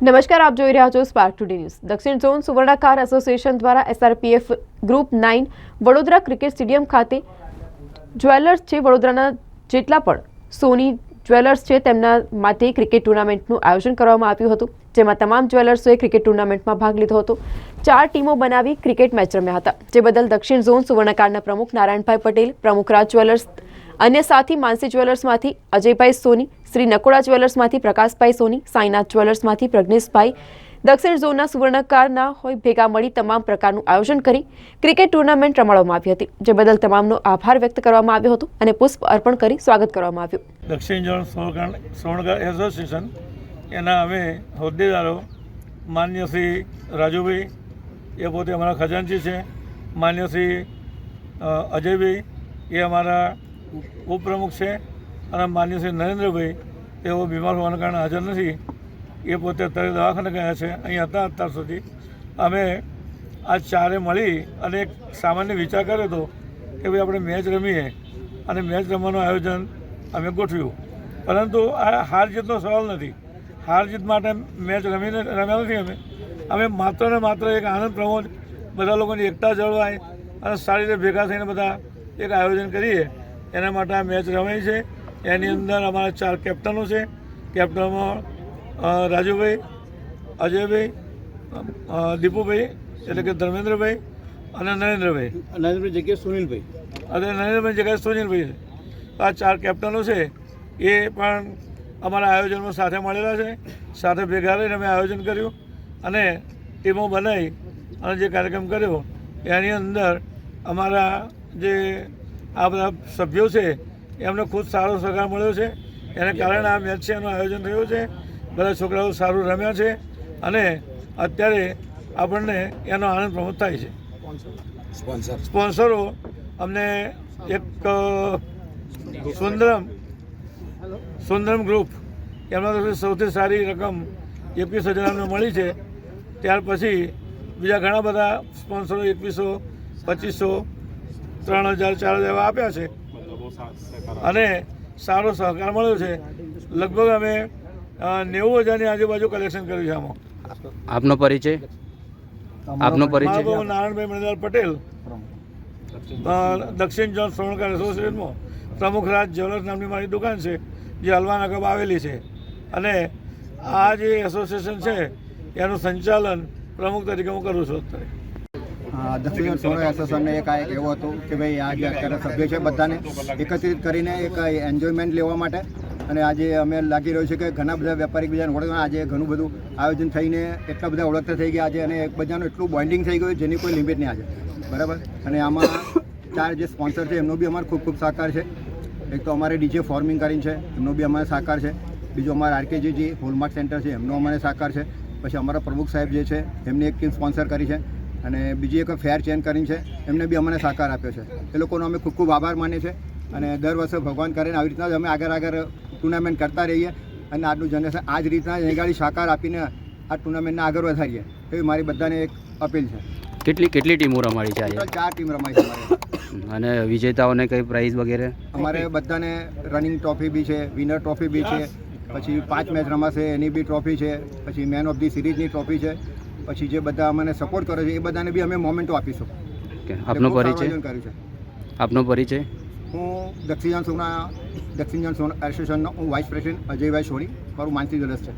નમસ્કાર, આપ જોઈ રહ્યા છો સ્પાર્ક ટુડે ન્યૂઝ દક્ષિણ ઝોન સુવર્ણાકાર એસોસિએશન દ્વારા SRPF group nine Vadodara cricket stadium ખાતે જ્વેલર્સ છે, વડોદરાના જેટલા પણ સોની જ્વેલર્સ છે, તેમના માટે ક્રિકેટ ટુર્નામેન્ટનું આયોજન કરવામાં આવ્યું હતું, જેમાં તમામ જ્વેલર્સોએ ક્રિકેટ ટુર્નામેન્ટમાં ભાગ લીધો હતો. ચાર ટીમો બનાવી ક્રિકેટ મેચ રમ્યા હતા, જે બદલ દક્ષિણ ઝોન સુવર્ણકારના પ્રમુખ નારાયણભાઈ પટેલ, પ્રમુખ રાજ જ્વેલર્સ અન્ય સાથી માનસી જ્વેલર્સમાંથી અજયભાઈ સોની, શ્રી નકોડા જ્વેલર્સમાંથી પ્રકાશભાઈ સોની, સાંઈનાથ જ્વેલર્સમાંથી પ્રજ્ઞેશભાઈ. દક્ષિણ ઝોનના સુવર્ણકારના હોય ભેગા મળી તમામ પ્રકારનું આયોજન કરી ક્રિકેટ ટુર્નામેન્ટ રમાડવામાં આવી હતી, જે બદલ તમામનો આભાર વ્યક્ત કરવામાં આવ્યો હતો અને પુષ્પ અર્પણ કરી સ્વાગત કરવામાં આવ્યું. દક્ષિણ ઝોન સુવર્ણકાર એસોસિએશન, એના અમે હોદ્દેદારો માન્ય શ્રી રાજુભાઈ, એ પોતે અમારા ખજાનચી છે, માન્ય શ્રી અજયભાઈ, એ અમારા ઉપપ્રમુખ છે અને માન્ય શ્રી નરેન્દ્રભાઈ, તેઓ બીમાર હોવાના કારણે હાજર નથી. એ પોતે અત્યારે દવાખાને ગયા છે. અહીં હતા અત્યાર સુધી. અમે આ ચારે મળી અને એક સામાન્ય વિચાર કર્યો હતો કે ભાઈ આપણે મેચ રમીએ અને મેચ રમવાનું આયોજન અમે ગોઠવ્યું. પરંતુ આ હાર જીતનો સવાલ નથી. હાર જીત માટે મેચ રમીને રમ્યા નથી અમે. અમે માત્ર ને માત્ર એક આનંદ પ્રમોદ બધા લોકોની એકતા જળવાય અને સારી રીતે ભેગા થઈને બધા એક આયોજન કરીએ. એના માટે આ મેચ રમાઈ છે. એની અંદર અમારા ચાર કેપ્ટનો છે. કેપ્ટનમાં રાજુભાઈ અજયભાઈ દીપુભાઈ એટલે કે ધર્મેન્દ્રભાઈ અને નરેન્દ્રભાઈ. નરેન્દ્રભાઈ જગ્યાએ સુનિલભાઈ. અને નરેન્દ્રભાઈ જગ્યાએ સુનિલભાઈ આ ચાર કેપ્ટનો છે. એ પણ અમારા આયોજનમાં સાથે મળેલા છે. સાથે ભેગા રહીને અમે આયોજન કર્યું અને ટીમો બનાવી અને જે કાર્યક્રમ કર્યો એની અંદર અમારા જે આ બધા સભ્યો છે એમને ખૂબ સારો સહકાર મળ્યો છે. એને કારણે આ મેચ છે એનું આયોજન થયું છે. બધા છોકરાઓ સારું રમ્યા છે અને અત્યારે આપણને એનો આનંદ પ્રમોદ થાય છે. સ્પોન્સર સ્પોન્સરો અમને એક સુંદરમ સુંદરમ ગ્રુપ એમના તરફથી સૌથી સારી રકમ એકવીસ હજાર અમને મળી છે. ત્યાર પછી બીજા ઘણા બધા સ્પોન્સરો એકવીસો પચીસો ત્રણ હજાર ચાર હજાર એવા આપ્યા છે. અને સારો સહકાર મળ્યો છે. લગભગ અમે નેવું હજારની આજુબાજુ કલેક્શન કર્યું છે આમાં. આપનો પરિચય? આપનો પરિચય? નારાયણભાઈ મણિલાલ પટેલ. દક્ષિણ જોન શ્રવણકાર એસોસિએશનમાં પ્રમુખ રાજ જ્વેલર્સ નામની મારી દુકાન છે જે હલવા નગર આવેલી છે. અને આ જે એસોસિએશન છે એનું સંચાલન પ્રમુખ તરીકે હું કરું છું અત્યારે. દક્ષિણ સોનો એસોસિએશનને એક આ એક એવો હતો કે ભાઈ આ જે અત્યારે સભ્ય છે બધાને એકત્રિત કરીને એક એન્જોયમેન્ટ લેવા માટે. અને આજે અમે લાગી રહ્યું છે કે ઘણા બધા વેપારી બીજાને ઓળખવા આજે ઘણું બધું આયોજન થઈને એટલા બધા ઓળખતા થઈ ગયા આજે અને એકબીજાનું એટલું બોન્ડિંગ થઈ ગયું જેની કોઈ લિમિટ નહીં આજે. બરાબર? અને આમાં ચાર જે સ્પોન્સર છે, એમનો બી અમારો ખૂબ ખૂબ સહકાર છે. એક તો અમારે ડીજે ફોર્મિંગ કરીને છે, એમનો બી અમારે સહકાર છે. બીજું અમારા આરકેજીજી હોલમાર્ક સેન્ટર છે, એમનો અમારે સહકાર છે. પછી અમારા પ્રમુખ સાહેબ જે છે, એમની એક ટીમ સ્પોન્સર કરી છે. અને બીજી એક ફેર ચેન કરીને છે. એમને બી અમને સાકાર આપ્યો છે. એ લોકોનો અમે ખૂબ ખૂબ આભાર માનીએ છીએ અને દર વર્ષે ભગવાન કરીને આવી રીતના જ અમે આગળ આગળ ટુર્નામેન્ટ કરતા રહીએ અને આજનું જનરેશન આ જ રીતના જ ગાડી સાકાર આપીને આ ટુર્નામેન્ટને આગળ વધારીએ. એવી મારી બધાને એક અપીલ છે. કેટલી કેટલી ટીમો રમાડી છે ચાર ટીમ રમાય છે અમારે. અને વિજેતાઓને કઈ પ્રાઇઝ વગેરે? અમારે બધાને રનિંગ ટ્રોફી બી છે વિનર ટ્રોફી બી છે પછી પાંચ મેચ રમાશે એની બી ટ્રોફી છે પછી મેન ઓફ ધી સિરીઝની ટ્રોફી છે. પછી જે બધા અમને સપોર્ટ કરે છે એ બધાને બી અમે મોમેન્ટો આપીશું. ઓકે આપનો પરિચય? આપનો પરિચય? હું દક્ષિણ સોના દક્ષિણ સોના એસોસિએશનનો હું વાઇસ પ્રેસિડેન્ટ અજયભાઈ સોની મારું માનસિક જલસ છે.